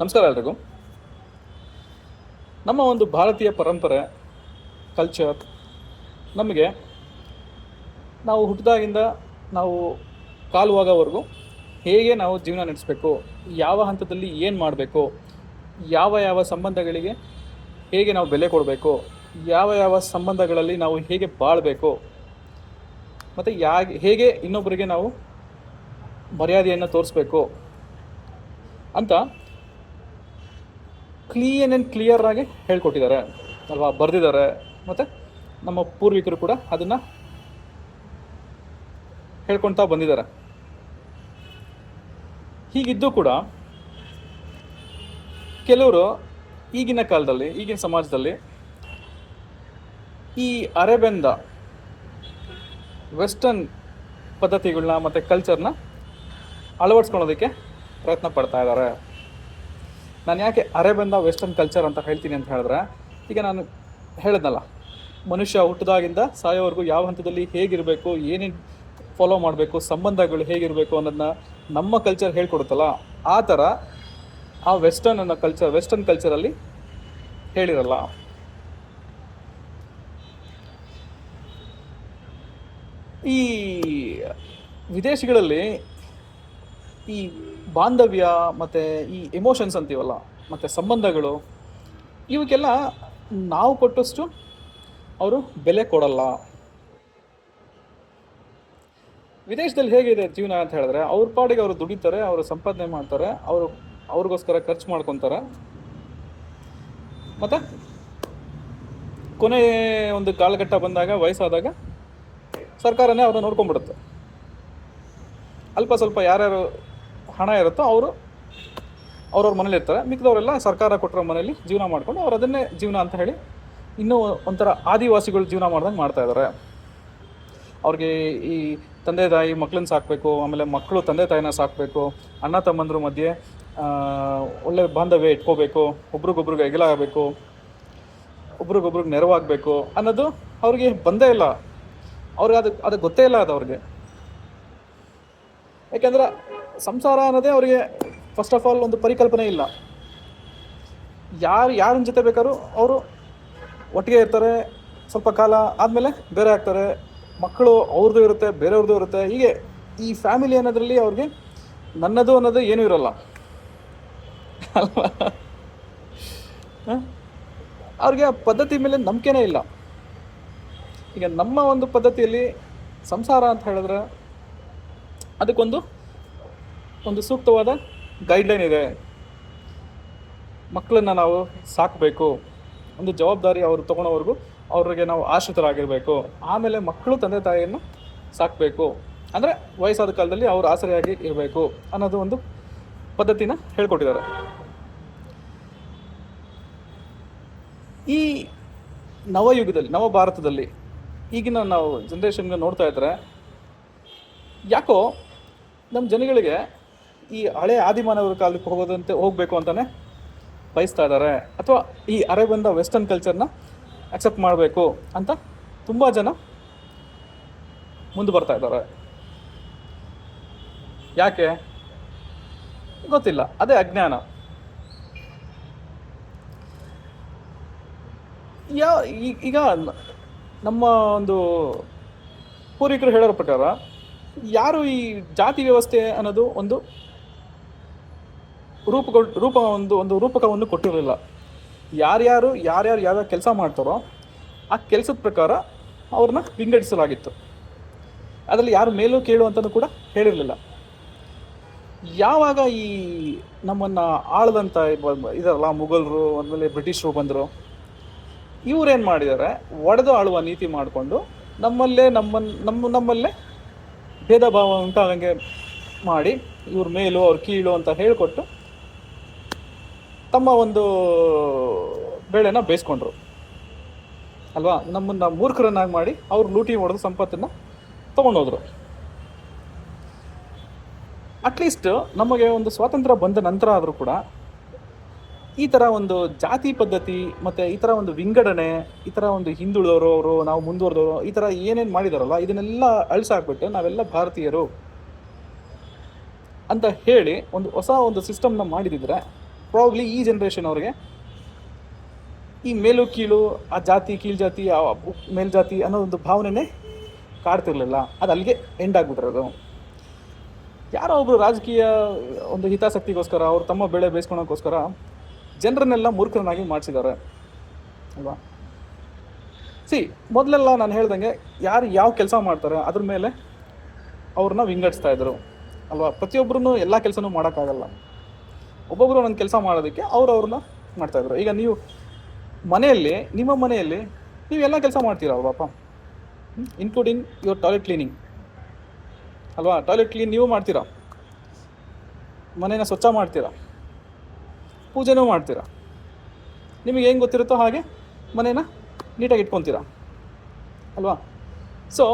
ನಮಸ್ಕಾರ ಎಲ್ರಿಗೂ. ನಮ್ಮ ಒಂದು ಭಾರತೀಯ ಪರಂಪರೆ ಕಲ್ಚರ್ ನಮಗೆ ನಾವು ಹುಟ್ಟಿದಾಗಿಂದ ನಾವು ಕಾಲುವಾಗವರೆಗೂ ಹೇಗೆ ನಾವು ಜೀವನ ನಡೆಸಬೇಕು, ಯಾವ ಹಂತದಲ್ಲಿ ಏನು ಮಾಡಬೇಕು, ಯಾವ ಯಾವ ಸಂಬಂಧಗಳಿಗೆ ಹೇಗೆ ನಾವು ಬೆಲೆ ಕೊಡಬೇಕು, ಯಾವ ಯಾವ ಸಂಬಂಧಗಳಲ್ಲಿ ನಾವು ಹೇಗೆ ಬಾಳಬೇಕು, ಮತ್ತು ಯಾ ಹೇಗೆ ಇನ್ನೊಬ್ಬರಿಗೆ ನಾವು ಮರ್ಯಾದೆಯನ್ನು ತೋರಿಸ್ಬೇಕು ಅಂತ ಕ್ಲೀನ್ ಆ್ಯಂಡ್ ಕ್ಲಿಯರ್ ಆಗಿ ಹೇಳ್ಕೊಟ್ಟಿದ್ದಾರೆ ಅಲ್ವಾ? ಬರೆದಿದ್ದಾರೆ. ಮತ್ತು ನಮ್ಮ ಪೂರ್ವಿಕರು ಕೂಡ ಅದನ್ನು ಹೇಳ್ಕೊಳ್ತಾ ಬಂದಿದ್ದಾರೆ. ಹೀಗಿದ್ದು ಕೂಡ ಕೆಲವರು ಈಗಿನ ಕಾಲದಲ್ಲಿ, ಈಗಿನ ಸಮಾಜದಲ್ಲಿ ಈ ಅರೆಬೆಂದ ವೆಸ್ಟರ್ನ್ ಪದ್ಧತಿಗಳನ್ನ ಮತ್ತು ಕಲ್ಚರ್ನ ಅಳವಡಿಸ್ಕೊಳ್ಳೋದಕ್ಕೆ ಪ್ರಯತ್ನ ಪಡ್ತಾ ಇದ್ದಾರೆ. ನಾನು ಯಾಕೆ ಅರೆ ಬಂದ ವೆಸ್ಟರ್ನ್ ಕಲ್ಚರ್ ಅಂತ ಹೇಳ್ತೀನಿ ಅಂತ ಹೇಳಿದ್ರೆ, ಈಗ ನಾನು ಹೇಳಿದ್ನಲ್ಲ, ಮನುಷ್ಯ ಹುಟ್ಟಿದಾಗಿಂದ ಸಾಯೋವರೆಗೂ ಯಾವ ಹಂತದಲ್ಲಿ ಹೇಗಿರಬೇಕು, ಏನೇನು ಫಾಲೋ ಮಾಡಬೇಕು, ಸಂಬಂಧಗಳು ಹೇಗಿರಬೇಕು ಅನ್ನೋದನ್ನ ನಮ್ಮ ಕಲ್ಚರ್ ಹೇಳ್ಕೊಡುತ್ತಲ್ಲ, ಆ ಥರ ಆ ವೆಸ್ಟರ್ನ್ ಅನ್ನೋ ಕಲ್ಚರ್ ವೆಸ್ಟರ್ನ್ ಕಲ್ಚರಲ್ಲಿ ಹೇಳಿರಲ್ಲ. ಈ ವಿದೇಶಗಳಲ್ಲಿ ಈ ಬಾಂಧವ್ಯ, ಮತ್ತು ಈ ಎಮೋಷನ್ಸ್ ಅಂತೀವಲ್ಲ, ಮತ್ತು ಸಂಬಂಧಗಳು, ಇವಕ್ಕೆಲ್ಲ ನಾವು ಕೊಟ್ಟಷ್ಟು ಅವರು ಬೆಲೆ ಕೊಡಲ್ಲ. ವಿದೇಶದಲ್ಲಿ ಹೇಗಿದೆ ಜೀವನ ಅಂತ ಹೇಳಿದ್ರೆ, ಅವ್ರ ಪಾಡಿಗೆ ಅವರು ದುಡಿತಾರೆ, ಅವರು ಸಂಪಾದನೆ ಮಾಡ್ತಾರೆ, ಅವರು ಅವ್ರಿಗೋಸ್ಕರ ಖರ್ಚು ಮಾಡ್ಕೊತಾರೆ. ಮತ್ತು ಕೊನೆ ಒಂದು ಕಾಲಘಟ್ಟ ಬಂದಾಗ, ವಯಸ್ಸಾದಾಗ ಸರ್ಕಾರನೇ ಅವ್ರನ್ನ ನೋಡ್ಕೊಂಡ್ಬಿಡುತ್ತೆ. ಅಲ್ಪ ಸ್ವಲ್ಪ ಯಾರ್ಯಾರು ಹಣ ಇರುತ್ತೋ ಅವರು ಅವ್ರವ್ರ ಮನೇಲಿ ಇರ್ತಾರೆ. ಮಿಕ್ಕದವರೆಲ್ಲ ಸರ್ಕಾರ ಕೊಟ್ಟಿರೋ ಮನೇಲಿ ಜೀವನ ಮಾಡಿಕೊಂಡು ಅವ್ರು ಅದನ್ನೇ ಜೀವನ ಅಂತ ಹೇಳಿ ಇನ್ನೂ ಒಂಥರ ಆದಿವಾಸಿಗಳು ಜೀವನ ಮಾಡ್ದಂಗೆ ಮಾಡ್ತಾ ಇದ್ದಾರೆ. ಅವ್ರಿಗೆ ಈ ತಂದೆ ತಾಯಿ ಮಕ್ಕಳನ್ನ ಸಾಕಬೇಕು, ಆಮೇಲೆ ಮಕ್ಕಳು ತಂದೆ ತಾಯಿನ ಸಾಕಬೇಕು, ಅಣ್ಣ ತಮ್ಮಂದ್ರ ಮಧ್ಯೆ ಒಳ್ಳೆ ಬಾಂಧವ್ಯ ಇಟ್ಕೋಬೇಕು, ಒಬ್ರಿಗೊಬ್ರಿಗೆ ಎಗಲಾಗಬೇಕು ಒಬ್ರಿಗೊಬ್ರಿಗೆ ನೆರವಾಗಬೇಕು ಅನ್ನೋದು ಅವ್ರಿಗೆ ಬಂದೇ ಇಲ್ಲ. ಅವ್ರಿಗೆ ಅದು ಅದು ಗೊತ್ತೇ ಇಲ್ಲ ಅದು ಅವ್ರಿಗೆ. ಯಾಕೆಂದ್ರೆ ಸಂಸಾರ ಅನ್ನೋದೇ ಅವರಿಗೆ ಫಸ್ಟ್ ಆಫ್ ಆಲ್ ಒಂದು ಪರಿಕಲ್ಪನೆ ಇಲ್ಲ. ಯಾರು ಯಾರ ಜೊತೆ ಬೇಕಾದ್ರೂ ಅವರು ಒಟ್ಟಿಗೆ ಇರ್ತಾರೆ, ಸ್ವಲ್ಪ ಕಾಲ ಆದಮೇಲೆ ಬೇರೆ ಆಗ್ತಾರೆ. ಮಕ್ಕಳು ಅವ್ರದ್ದು ಇರುತ್ತೆ, ಬೇರೆಯವ್ರದ್ದು ಇರುತ್ತೆ. ಹೀಗೆ ಈ ಫ್ಯಾಮಿಲಿ ಅನ್ನೋದ್ರಲ್ಲಿ ಅವ್ರಿಗೆ ನನ್ನದು ಅನ್ನೋದು ಏನೂ ಇರೋಲ್ಲ. ಅಲ್ವಾ? ಅವ್ರಿಗೆ ಆ ಪದ್ಧತಿ ಮೇಲೆ ನಂಬಿಕೆನೇ ಇಲ್ಲ. ಈಗ ನಮ್ಮ ಒಂದು ಪದ್ಧತಿಯಲ್ಲಿ ಸಂಸಾರ ಅಂತ ಹೇಳಿದ್ರೆ ಅದಕ್ಕೊಂದು ಒಂದು ಸೂಕ್ತವಾದ ಗೈಡ್ಲೈನ್ ಇದೆ. ಮಕ್ಕಳನ್ನು ನಾವು ಸಾಕಬೇಕು. ಒಂದು ಜವಾಬ್ದಾರಿ ಅವರು ತೊಗೊಳೋವರೆಗೂ ಅವ್ರಿಗೆ ನಾವು ಆಶ್ರಿತರಾಗಿರಬೇಕು. ಆಮೇಲೆ ಮಕ್ಕಳು ತಂದೆ ತಾಯಿಯನ್ನು ಸಾಕಬೇಕು. ಅಂದರೆ ವಯಸ್ಸಾದ ಕಾಲದಲ್ಲಿ ಅವರು ಆಸರೆಯಾಗಿ ಇರಬೇಕು ಅನ್ನೋದು ಒಂದು ಪದ್ಧತಿನ ಹೇಳ್ಕೊಟ್ಟಿದ್ದಾರೆ. ಈ ನವಯುಗದಲ್ಲಿ ನವ ಭಾರತದಲ್ಲಿ ಈಗಿನ ನಾವು ಜನ್ರೇಷನ್ಗೆ ನೋಡ್ತಾ ಇದ್ದರೆ ಯಾಕೋ ನಮ್ಮ ಜನಗಳಿಗೆ ಈ ಹಳೆ ಆದಿಮಾನವರ ಕಾಲಕ್ಕೆ ಹೋಗೋದಂತೆ ಹೋಗಬೇಕು ಅಂತಲೇ ಬಯಸ್ತಾ ಇದ್ದಾರೆ. ಅಥವಾ ಈ ಅರೆ ಬಂದ ವೆಸ್ಟರ್ನ್ ಕಲ್ಚರ್ನ ಅಕ್ಸೆಪ್ಟ್ ಮಾಡಬೇಕು ಅಂತ ತುಂಬ ಜನ ಮುಂದೆ ಬರ್ತಾ ಇದ್ದಾರೆ. ಯಾಕೆ? ಗೊತ್ತಿಲ್ಲ. ಅದೇ ಅಜ್ಞಾನ. ಯಾ ಈಗ ನಮ್ಮ ಒಂದು ಪೂರ್ವಿಕರು ಹೇಳೋರ ಪ್ರಕಾರ ಯಾರು ಈ ಜಾತಿ ವ್ಯವಸ್ಥೆ ಅನ್ನೋದು ಒಂದು ರೂಪಗಳು ರೂಪ ಒಂದು ಒಂದು ರೂಪಕವನ್ನು ಕೊಟ್ಟಿರಲಿಲ್ಲ. ಯಾರ್ಯಾರು ಯಾರ್ಯಾರು ಯಾವ್ಯಾವ ಕೆಲಸ ಮಾಡ್ತಾರೋ ಆ ಕೆಲಸದ ಪ್ರಕಾರ ಅವ್ರನ್ನ ವಿಂಗಡಿಸಲಾಗಿತ್ತು. ಅದರಲ್ಲಿ ಯಾರು ಮೇಲೂ ಕೇಳು ಅಂತಲೂ ಕೂಡ ಹೇಳಿರಲಿಲ್ಲ. ಯಾವಾಗ ಈ ನಮ್ಮನ್ನು ಆಳದಂಥ ಇದರಲ್ಲ, ಮುಘಲರು ಆಮೇಲೆ ಬ್ರಿಟಿಷರು ಬಂದರು, ಇವರೇನು ಮಾಡಿದ್ದಾರೆ? ಒಡೆದು ಆಳುವ ನೀತಿ ಮಾಡಿಕೊಂಡು ನಮ್ಮಲ್ಲೇ ನಮ್ಮನ್ನು ನಮ್ಮ ನಮ್ಮಲ್ಲೇ ಭೇದ ಭಾವ ಉಂಟಾಗಂಗೆ ಮಾಡಿ ಇವ್ರ ಮೇಲು, ಅವ್ರ ಕೀಳು ಅಂತ ಹೇಳಿಕೊಟ್ಟು ತಮ್ಮ ಒಂದು ಬೆಳೆನ ಬೇಯಿಸ್ಕೊಂಡ್ರು. ಅಲ್ವಾ? ನಮ್ಮನ್ನ ಮೂರ್ಖರನ್ನಾಗಿ ಮಾಡಿ ಅವ್ರು ಲೂಟಿ ಹೊಡೆದು ಸಂಪತ್ತನ್ನು ತೊಗೊಂಡೋದ್ರು. ಅಟ್ಲೀಸ್ಟ್ ನಮಗೆ ಒಂದು ಸ್ವಾತಂತ್ರ್ಯ ಬಂದ ನಂತರ ಆದರೂ ಕೂಡ ಈ ಥರ ಒಂದು ಜಾತಿ ಪದ್ಧತಿ ಮತ್ತು ಈ ಥರ ಒಂದು ವಿಂಗಡಣೆ, ಈ ಥರ ಒಂದು ಹಿಂದುಳಿದವರು ಅವರು, ನಾವು ಮುಂದುವರೆದವರು, ಈ ಥರ ಏನೇನು ಮಾಡಿದಾರಲ್ಲ, ಇದನ್ನೆಲ್ಲ ಅಳಿಸಾಕ್ಬಿಟ್ಟು ನಾವೆಲ್ಲ ಭಾರತೀಯರು ಅಂತ ಹೇಳಿ ಒಂದು ಹೊಸ ಒಂದು ಸಿಸ್ಟಮ್ನ ಮಾಡಿದಿದ್ರೆ ಪ್ರಾಬ್ಲಿ ಈ ಜನ್ರೇಷನ್ ಅವ್ರಿಗೆ ಈ ಮೇಲು ಕೀಳು, ಆ ಜಾತಿ, ಕೀಳು ಜಾತಿ ಮೇಲ್ಜಾತಿ ಅನ್ನೋ ಒಂದು ಭಾವನೆನೇ ಕಾಡ್ತಿರ್ಲಿಲ್ಲ. ಅದು ಅಲ್ಲಿಗೆ ಎಂಡ್ ಆಗಿಬಿಟ್ಟಿರೋದು ಯಾರೋ ಒಬ್ರು ರಾಜಕೀಯ ಒಂದು ಹಿತಾಸಕ್ತಿಗೋಸ್ಕರ ಅವ್ರು ತಮ್ಮ ಬೆಳೆ ಬೇಯಿಸ್ಕೊಳೋಕ್ಕೋಸ್ಕರ ಜನರನ್ನೆಲ್ಲ ಮೂರ್ಖರನ್ನಾಗಿ ಮಾಡಿಸಿದ್ದಾರೆ. ಅಲ್ವಾ? ಸಿ ಮೊದಲೆಲ್ಲ ನಾನು ಹೇಳ್ದಂಗೆ ಯಾರು ಯಾವ ಕೆಲಸ ಮಾಡ್ತಾರೆ ಅದ್ರ ಮೇಲೆ ಅವ್ರನ್ನ ವಿಂಗಡಿಸ್ತಾ ಇದ್ರು. ಅಲ್ವಾ? ಪ್ರತಿಯೊಬ್ಬರೂ ಎಲ್ಲ ಕೆಲಸನೂ ಮಾಡೋಕ್ಕಾಗಲ್ಲ. ಒಬ್ಬೊಬ್ಬರು ಒಂದೊಂದು ಕೆಲಸ ಮಾಡೋದಕ್ಕೆ ಅವ್ರು ಅವ್ರನ್ನ ಮಾಡ್ತಾಯಿದ್ರು ಈಗ ನೀವು ಮನೆಯಲ್ಲಿ, ನಿಮ್ಮ ಮನೆಯಲ್ಲಿ ನೀವು ಎಲ್ಲ ಕೆಲಸ ಮಾಡ್ತೀರಾ ಪಾಪ ಇನ್ಕ್ಲೂಡಿಂಗ್ ಯುವರ್ ಟಾಯ್ಲೆಟ್ ಕ್ಲೀನಿಂಗ್ ಅಲ್ವಾ? ಟಾಯ್ಲೆಟ್ ಕ್ಲೀನ್ ನೀವು ಮಾಡ್ತೀರಾ? ಮನೇನ ಸ್ವಚ್ಛ ಮಾಡ್ತೀರಾ? ಪೂಜೆನೂ ಮಾಡ್ತೀರಾ? ನಿಮಗೆ ಏನು ಗೊತ್ತಿರುತ್ತೋ ಹಾಗೆ ಮನೇನ ನೀಟಾಗಿ ಇಟ್ಕೊತೀರಾ? ಅಲ್ವಾ? ಸೊ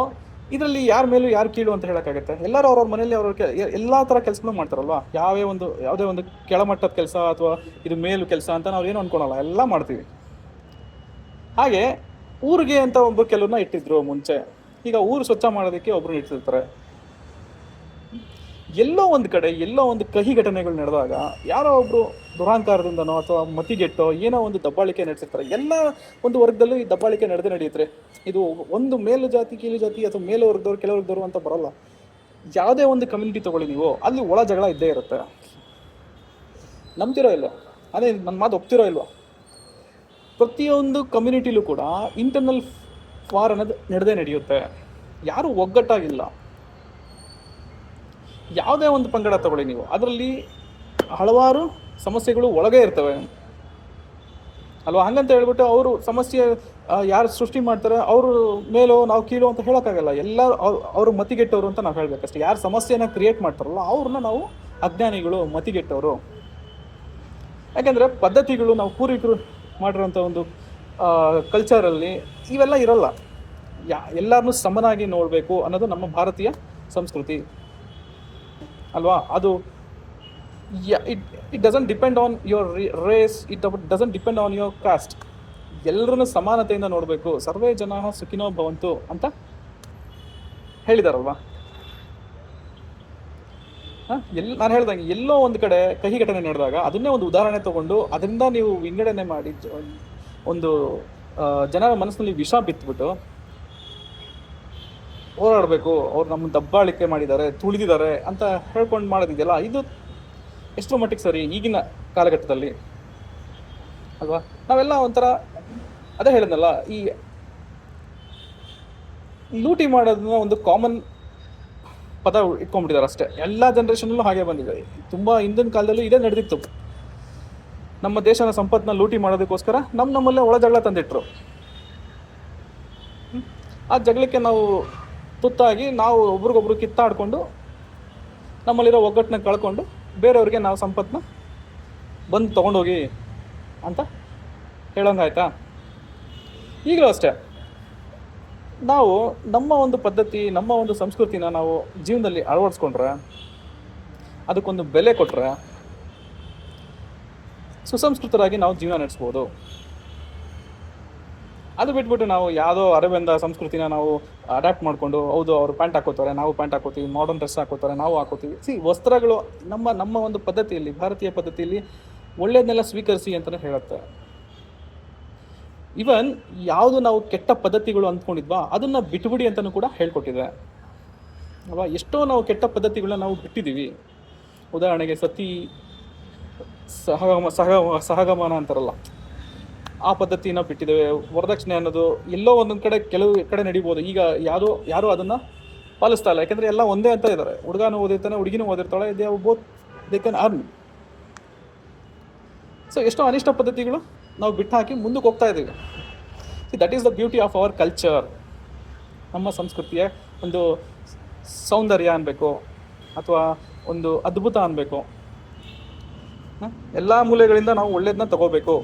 ಇದರಲ್ಲಿ ಯಾರ ಮೇಲೂ ಯಾರು ಕೀಳು ಅಂತ ಹೇಳೋಕ್ಕಾಗತ್ತೆ. ಎಲ್ಲರೂ ಅವ್ರವ್ರ ಮನೆಯಲ್ಲಿ ಅವ್ರ ಎಲ್ಲ ಥರ ಕೆಲಸಗಳು ಮಾಡ್ತಾರಲ್ವಾ? ಯಾವೇ ಒಂದು, ಯಾವುದೇ ಒಂದು ಕೆಳಮಟ್ಟದ ಕೆಲಸ ಅಥವಾ ಇದು ಮೇಲು ಕೆಲಸ ಅಂತ ನಾವು ಏನು ಅಂದ್ಕೊಳಲ್ಲ ಎಲ್ಲ ಮಾಡ್ತೀವಿ. ಹಾಗೆ ಊರಿಗೆ ಅಂತ ಒಬ್ಬ ಕೆಲವ್ರನ್ನ ಇಟ್ಟಿದ್ರು ಮುಂಚೆ. ಈಗ ಊರು ಸ್ವಚ್ಛ ಮಾಡೋದಕ್ಕೆ ಒಬ್ಬರು ಇಟ್ಟಿರ್ತಾರೆ. ಎಲ್ಲೋ ಒಂದು ಕಡೆ, ಎಲ್ಲೋ ಒಂದು ಕಹಿ ಘಟನೆಗಳು ನಡೆದಾಗ ಯಾರೋ ಒಬ್ರು ದುರಾಂಕಾರದಿಂದನೋ ಅಥವಾ ಮತಿಗೆಟ್ಟೋ ಏನೋ ಒಂದು ದಬ್ಬಾಳಿಕೆ ನಡೆಸಿರ್ತಾರೆ. ಎಲ್ಲ ಒಂದು ವರ್ಗದಲ್ಲೂ ಈ ದಬ್ಬಾಳಿಕೆ ನಡೆದೇ ನಡೆಯುತ್ತೆ. ಇದು ಒಂದು ಮೇಲು ಜಾತಿ ಕೀಳು ಜಾತಿ ಅಥವಾ ಮೇಲು ವರ್ಗದವ್ರು ಕೆಲವು ವರ್ಗದವ್ರು ಅಂತ ಬರಲ್ಲ. ಯಾವುದೇ ಒಂದು ಕಮ್ಯುನಿಟಿ ತಗೊಳ್ಳಿ ನೀವು, ಅಲ್ಲಿ ಒಳ ಜಗಳ ಇದ್ದೇ ಇರುತ್ತೆ. ನಂಬ್ತಿರೋ ಇಲ್ವೋ? ಅದೇ ನನ್ನ ಮಾತು ಒಪ್ತಿರೋ ಇಲ್ವಾ? ಪ್ರತಿಯೊಂದು ಕಮ್ಯುನಿಟಿಲೂ ಕೂಡ ಇಂಟರ್ನಲ್ ಫಾರ್ ಅನ್ನೋದು ನಡೆದೇ ನಡೆಯುತ್ತೆ. ಯಾರು ಒಗ್ಗಟ್ಟಾಗಿಲ್ಲ. ಯಾವುದೇ ಒಂದು ಪಂಗಡ ತಗೊಳ್ಳಿ ನೀವು. ಅದರಲ್ಲಿ ಹಲವಾರು ಸಮಸ್ಯೆಗಳು ಒಳಗೆ ಇರ್ತವೆ. ಅಲ್ವಾ? ಹಂಗಂತ ಹೇಳ್ಬಿಟ್ಟು ಅವರು ಸಮಸ್ಯೆ ಯಾರು ಸೃಷ್ಟಿ ಮಾಡ್ತಾರೆ, ಅವರು ಮೇಲೋ ನಾವು ಕೀಳೋ ಅಂತ ಹೇಳೋಕ್ಕಾಗಲ್ಲ. ಎಲ್ಲ ಅವರು ಮತಿಗೆಟ್ಟವರು ಅಂತ ನಾವು ಹೇಳಬೇಕಷ್ಟೇ. ಯಾರು ಸಮಸ್ಯೆನ ಕ್ರಿಯೇಟ್ ಮಾಡ್ತಾರಲ್ಲ, ಅವ್ರನ್ನ ನಾವು ಅಜ್ಞಾನಿಗಳು, ಮತಿಗೆಟ್ಟವರು. ಯಾಕೆಂದರೆ ಪದ್ಧತಿಗಳು ನಾವು ಪೂರ್ವಿಕರು ಮಾಡಿರೋಂಥ ಒಂದು ಕಲ್ಚರಲ್ಲಿ ಇವೆಲ್ಲ ಇರಲ್ಲ. ಯಾ ಎಲ್ಲರನ್ನೂ ಸಮನಾಗಿ ನೋಡಬೇಕು ಅನ್ನೋದು ನಮ್ಮ ಭಾರತೀಯ ಸಂಸ್ಕೃತಿ. ಅಲ್ವಾ? ಅದು it it doesn't depend on your race it doesn't depend on your caste ಎಲ್ಲರನ್ನು ಸಮಾನತೆಯಿಂದ ನೋಡಬೇಕು. ಸರ್ವೇ ಜನ ಸುಖಿನೋ ಭವಂತು ಅಂತ ಹೇಳಿದಾರಲ್ವಾ? ಎಲ್, ನಾನು ಹೇಳ್ದಂಗೆ ಎಲ್ಲೋ ಒಂದು ಕಡೆ ಕಹಿ ಘಟನೆ ನಡೆದಾಗ ಅದನ್ನೇ ಒಂದು ಉದಾಹರಣೆ ತಗೊಂಡು ಅದರಿಂದ ನೀವು ವಿಂಗಡಣೆ ಮಾಡಿ ಒಂದು ಜನರ ಮನಸ್ಸಿನಲ್ಲಿ ವಿಷ ಬಿತ್ಬಿಟ್ಟು ಹೋರಾಡಬೇಕು, ಅವ್ರು ನಮ್ಮ ದಬ್ಬಾಳಿಕೆ ಮಾಡಿದ್ದಾರೆ, ತುಳಿದಿದ್ದಾರೆ ಅಂತ ಹೇಳ್ಕೊಂಡು ಮಾಡೋದಿದೆಯಲ್ಲ, ಇದು ಎಷ್ಟರ ಮಟ್ಟಿಗೆ ಸರಿ ಈಗಿನ ಕಾಲಘಟ್ಟದಲ್ಲಿ. ಅಲ್ವಾ? ನಾವೆಲ್ಲ ಒಂಥರ ಅದೇ ಹೇಳಿದ್ನಲ್ಲ, ಈ ಲೂಟಿ ಮಾಡೋದನ್ನ ಒಂದು ಕಾಮನ್ ಪದ ಇಟ್ಕೊಂಡ್ಬಿಟ್ಟಿದ್ದಾರೆ ಅಷ್ಟೇ. ಎಲ್ಲ ಜನ್ರೇಷನಲ್ಲೂ ಹಾಗೆ ಬಂದಿದೆ. ತುಂಬ ಹಿಂದಿನ ಕಾಲದಲ್ಲೂ ಇದೇ ನಡೆದಿತ್ತು. ನಮ್ಮ ದೇಶನ ಸಂಪತ್ತನ್ನ ಲೂಟಿ ಮಾಡೋದಕ್ಕೋಸ್ಕರ ನಮ್ಮ ನಮ್ಮಲ್ಲೇ ಒಳ ಜಗಳ ತಂದಿಟ್ರು. ಆ ಜಗಳಕ್ಕೆ ನಾವು ತುತ್ತಾಗಿ ನಾವು ಒಬ್ರಿಗೊಬ್ರು ಕಿತ್ತಾಡಿಕೊಂಡು ನಮ್ಮಲ್ಲಿರೋ ಒಗ್ಗಟ್ಟನ್ನ ಕಳ್ಕೊಂಡು ಬೇರೆಯವ್ರಿಗೆ ನಾವು ಸಂಪತ್ತನ್ನ ಬಂದು ತೊಗೊಂಡೋಗಿ ಅಂತ ಹೇಳೋಂಗಾಯ್ತಾ? ಈಗಲೂ ಅಷ್ಟೇ. ನಾವು ನಮ್ಮ ಒಂದು ಪದ್ಧತಿ, ನಮ್ಮ ಒಂದು ಸಂಸ್ಕೃತಿನ ನಾವು ಜೀವನದಲ್ಲಿ ಅಳವಡಿಸ್ಕೊಂಡ್ರೆ, ಅದಕ್ಕೊಂದು ಬೆಲೆ ಕೊಟ್ಟರೆ ಸುಸಂಸ್ಕೃತರಾಗಿ ನಾವು ಜೀವನ ನಡೆಸ್ಬೋದು. ಅದು ಬಿಟ್ಬಿಟ್ಟು ನಾವು ಯಾವುದೋ ಅರವಿಂದ ಸಂಸ್ಕೃತಿನ ನಾವು ಅಡ್ಯಾಪ್ಟ್ ಮಾಡಿಕೊಂಡು, ಹೌದು, ಅವರು ಪ್ಯಾಂಟ್ ಹಾಕೋತಾರೆ, ನಾವು ಪ್ಯಾಂಟ್ ಹಾಕೋತೀವಿ ಮಾಡರ್ನ್ ಡ್ರೆಸ್ ಹಾಕೋತಾರೆ, ನಾವು ಹಾಕೋತೀವಿ. ಸಿ ವಸ್ತ್ರಗಳು ನಮ್ಮ ನಮ್ಮ ಒಂದು ಪದ್ಧತಿಯಲ್ಲಿ, ಭಾರತೀಯ ಪದ್ಧತಿಯಲ್ಲಿ ಒಳ್ಳೆಯದನ್ನೆಲ್ಲ ಸ್ವೀಕರಿಸಿ ಅಂತಲೇ ಹೇಳುತ್ತೆ. ಇವನ್ ಯಾವುದು ನಾವು ಕೆಟ್ಟ ಪದ್ಧತಿಗಳು ಅಂದ್ಕೊಂಡಿದ್ವಾ, ಅದನ್ನು ಬಿಟ್ಬಿಡಿ ಅಂತಲೂ ಕೂಡ ಹೇಳ್ಕೊಟ್ಟಿದೆ. ಅಲ್ವಾ? ಎಷ್ಟೋ ನಾವು ಕೆಟ್ಟ ಪದ್ಧತಿಗಳನ್ನ ನಾವು ಬಿಟ್ಟಿದ್ದೀವಿ. ಉದಾಹರಣೆಗೆ ಸತಿ, ಸಹಗಮ ಸಹ ಸಹಗಮನ ಅಂತಾರಲ್ಲ. ಆ ಪದ್ಧತಿನ ಬಿಟ್ಟಿದ್ದೇವೆ. ವರದಕ್ಷಿಣೆ ಅನ್ನೋದು ಎಲ್ಲೋ ಒಂದೊಂದು ಕಡೆ ಕೆಲವು ಕಡೆ ನಡಿಬೋದು. ಈಗ ಯಾರು, ಯಾರೂ ಅದನ್ನು ಪಾಲಿಸ್ತಾ ಇಲ್ಲ. ಯಾಕೆಂದರೆ ಎಲ್ಲ ಒಂದೇ ಅಂತ ಇದ್ದಾರೆ. ಹುಡುಗನೂ ಓದಿರ್ತಾನೆ, ಹುಡುಗಿನೂ ಓದಿರ್ತಾಳೆ. They both they can earn so ಎಷ್ಟೋ ಅನಿಷ್ಟ ಪದ್ಧತಿಗಳು ನಾವು ಬಿಟ್ಟು ಹಾಕಿ ಮುಂದಕ್ಕೆ ಹೋಗ್ತಾ ಇದ್ದೀವಿ. That is the beauty of our culture ನಮ್ಮ ಸಂಸ್ಕೃತಿಯ ಒಂದು ಸೌಂದರ್ಯ ಅನ್ಬೇಕು, ಅಥವಾ ಒಂದು ಅದ್ಭುತ ಅನ್ಬೇಕು. ಎಲ್ಲ ಮೂಲೆಗಳಿಂದ ನಾವು ಒಳ್ಳೇದನ್ನ ತಗೋಬೇಕು.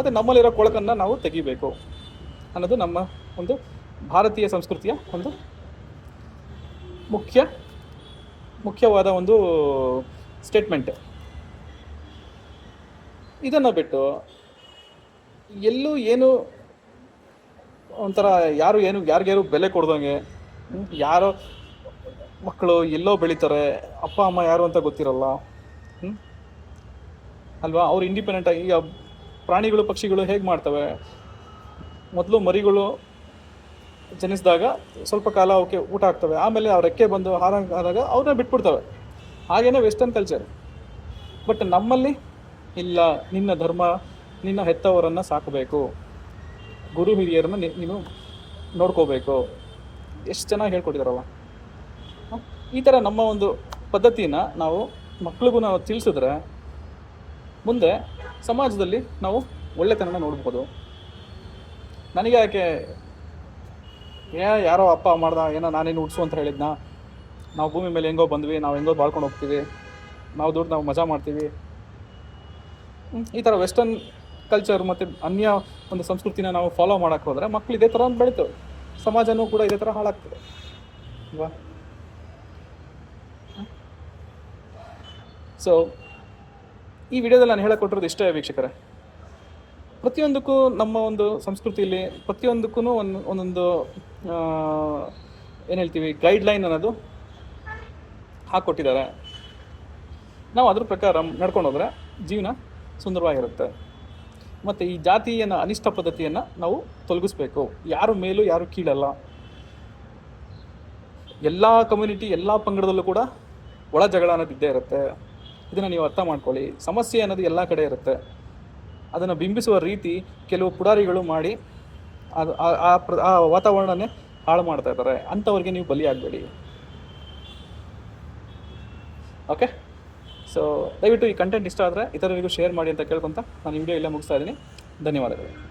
ಮತ್ತು ನಮ್ಮಲ್ಲಿರೋ ಕೊಳಕನ್ನು ನಾವು ತೆಗಿಬೇಕು ಅನ್ನೋದು ನಮ್ಮ ಒಂದು ಭಾರತೀಯ ಸಂಸ್ಕೃತಿಯ ಒಂದು ಮುಖ್ಯ, ಮುಖ್ಯವಾದ ಒಂದು ಸ್ಟೇಟ್ಮೆಂಟ್ ಇದನ್ನು ಬಿಟ್ಟು ಎಲ್ಲೂ ಏನು ಒಂಥರ ಯಾರು ಏನು ಯಾರಿಗ್ಯಾರು ಬೆಲೆ ಕೊಡ್ದಂಗೆ ಯಾರು ಮಕ್ಕಳು ಎಲ್ಲೋ ಬೆಳೀತಾರೆ, ಅಪ್ಪ, ಅಮ್ಮ ಯಾರು ಅಂತ ಗೊತ್ತಿರಲ್ಲ ಹ್ಞೂ ಅಲ್ವಾ? ಅವ್ರು ಇಂಡಿಪೆಂಡೆಂಟಾಗಿ ಈಗ ಪ್ರಾಣಿಗಳು, ಪಕ್ಷಿಗಳು ಹೇಗೆ ಮಾಡ್ತವೆ? ಮೊದಲು ಮರಿಗಳು ಜನಿಸಿದಾಗ ಸ್ವಲ್ಪ ಕಾಲ ಅವಕ್ಕೆ ಊಟ ಆಗ್ತವೆ. ಆಮೇಲೆ ಅವ್ರ ರೆಕ್ಕೆ ಬಂದು ಹಾರ ಆದಾಗ ಅವ್ರನ್ನ ಬಿಟ್ಬಿಡ್ತವೆ. ಹಾಗೇನೇ ವೆಸ್ಟರ್ನ್ ಕಲ್ಚರ್. ಬಟ್ ನಮ್ಮಲ್ಲಿ ಇಲ್ಲ. ನಿನ್ನ ಧರ್ಮ, ನಿನ್ನ ಹೆತ್ತವರನ್ನು ಸಾಕಬೇಕು. ಗುರು ಹಿರಿಯರನ್ನ ನೀನು ನೋಡ್ಕೋಬೇಕು. ಎಷ್ಟು ಚೆನ್ನಾಗಿ ಹೇಳ್ಕೊಟ್ಟಿದಾರಲ್ಲ? ಈ ಥರ ನಮ್ಮ ಒಂದು ಪದ್ಧತಿನ ನಾವು ಮಕ್ಳಿಗೂ ನಾವು ತಿಳಿಸಿದ್ರೆ ಮುಂದೆ ಸಮಾಜದಲ್ಲಿ ನಾವು ಒಳ್ಳೆತನನ ನೋಡ್ಬೋದು. ನನಗೆ ಯಾಕೆ, ಏ, ಯಾರೋ ಅಪ್ಪ ಮಾಡ್ದ, ಏನೋ ನಾನೇನು ಹುಡ್ಸು ಅಂತ ಹೇಳಿದ್ನ. ನಾವು ಭೂಮಿ ಮೇಲೆ ಹೆಂಗೋ ಬಂದ್ವಿ, ನಾವು ಹೆಂಗೋ ಬಾಳ್ಕೊಂಡು ಹೋಗ್ತೀವಿ. ನಾವು ದುಡ್ಡು, ನಾವು ಮಜಾ ಮಾಡ್ತೀವಿ. ಈ ಥರ ವೆಸ್ಟರ್ನ್ ಕಲ್ಚರ್ ಮತ್ತು ಅನ್ಯ ಒಂದು ಸಂಸ್ಕೃತಿನ ನಾವು ಫಾಲೋ ಮಾಡೋಕ್ಕೆ ಹೋದರೆ ಮಕ್ಳು ಇದೇ ಥರ ಬೆಳಿತವೆ. ಸಮಾಜನೂ ಕೂಡ ಇದೇ ಥರ ಹಾಳಾಗ್ತದೆ. ಅಲ್ವಾ ಸೊ ಈ ವಿಡಿಯೋದಲ್ಲಿ ನಾನು ಹೇಳಕೊಟ್ಟಿರೋದು ಇಷ್ಟೇ ವೀಕ್ಷಕರೇ. ಪ್ರತಿಯೊಂದಕ್ಕೂ ನಮ್ಮ ಒಂದು ಸಂಸ್ಕೃತಿಯಲ್ಲಿ ಪ್ರತಿಯೊಂದಕ್ಕೂ ಒಂದು, ಒಂದೊಂದು ಏನು ಹೇಳ್ತೀವಿ ಗೈಡ್ಲೈನ್ ಅನ್ನೋದು ಹಾಕ್ಕೊಟ್ಟಿದ್ದಾರೆ ನಾವು ಅದ್ರ ಪ್ರಕಾರ ನಡ್ಕೊಂಡು ಜೀವನ ಸುಂದರವಾಗಿರುತ್ತೆ. ಮತ್ತು ಈ ಜಾತಿಯನ್ನು, ಅನಿಷ್ಟ ಪದ್ಧತಿಯನ್ನು ನಾವು ತೊಲಗಿಸ್ಬೇಕು. ಯಾರು ಮೇಲೂ, ಯಾರು ಕೀಳಲ್ಲ. ಎಲ್ಲ ಕಮ್ಯುನಿಟಿ ಎಲ್ಲ ಪಂಗಡದಲ್ಲೂ ಕೂಡ ಒಳ ಜಗಳ ಅನ್ನೋದು ಇದ್ದೇ ಇರುತ್ತೆ. ಇದನ್ನು ನೀವು ಅರ್ಥ ಮಾಡ್ಕೊಳ್ಳಿ. ಸಮಸ್ಯೆ ಅನ್ನೋದು ಎಲ್ಲ ಕಡೆ ಇರುತ್ತೆ. ಅದನ್ನು ಬಿಂಬಿಸುವ ರೀತಿ ಕೆಲವು ಪುಡಾರಿಗಳು ಮಾಡಿ ಅದು ಆ- ಪ್ರ- ಆ ವಾತಾವರಣನೇ ಹಾಳು ಮಾಡ್ತಾ ಇದ್ದಾರೆ. ಅಂಥವ್ರಿಗೆ ನೀವು ಬಲಿಯಾಗಬೇಡಿ ಓಕೆ ಸೊ ದಯವಿಟ್ಟು ಈ ಕಂಟೆಂಟ್ ಇಷ್ಟ ಆದರೆ ಇತರರಿಗೂ ಶೇರ್ ಮಾಡಿ ಅಂತ ಕೇಳ್ಕೊತ ನಾನು ವಿಡಿಯೋ ಇಲ್ಲೇ ಮುಗಿಸ್ತಾ ಇದ್ದೀನಿ. ಧನ್ಯವಾದಗಳು.